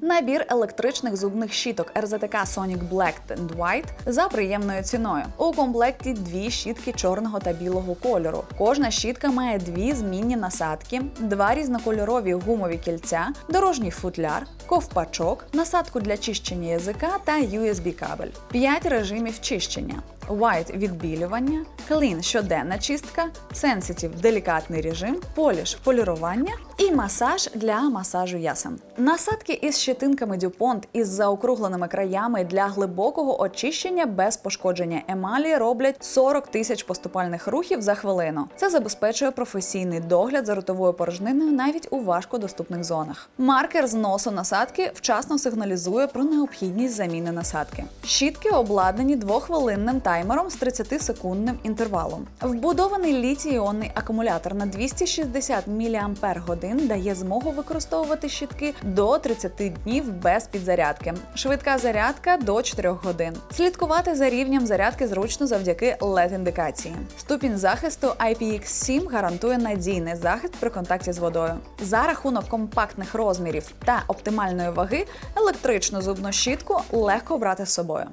Набір електричних зубних щіток RZTK Sonic Black and White за приємною ціною. У комплекті дві щітки чорного та білого кольору. Кожна щітка має дві змінні насадки, два різнокольорові гумові кільця, дорожній футляр, ковпачок, насадку для чищення язика та USB кабель. П'ять режимів чищення. White – відбілювання, Clean – щоденна чистка, Sensitive – делікатний режим, Polish – полірування і масаж для масажу ясен. Насадки із щетинками DuPont із заокругленими краями для глибокого очищення без пошкодження емалі роблять 40 тисяч поступальних рухів за хвилину. Це забезпечує професійний догляд за ротовою порожниною навіть у важкодоступних зонах. Маркер зносу насадки вчасно сигналізує про необхідність заміни насадки. Щітки обладнані двоххвилинним таймером з 30-секундним інтервалом. Вбудований літій-іонний акумулятор на 260 мАч дає змогу використовувати щітки до 30 днів без підзарядки. Швидка зарядка до 4 годин. Слідкувати за рівнем зарядки зручно завдяки LED-індикації. Ступінь захисту IPX7 гарантує надійний захист при контакті з водою. За рахунок компактних розмірів та оптимальної ваги електричну зубну щітку легко брати з собою.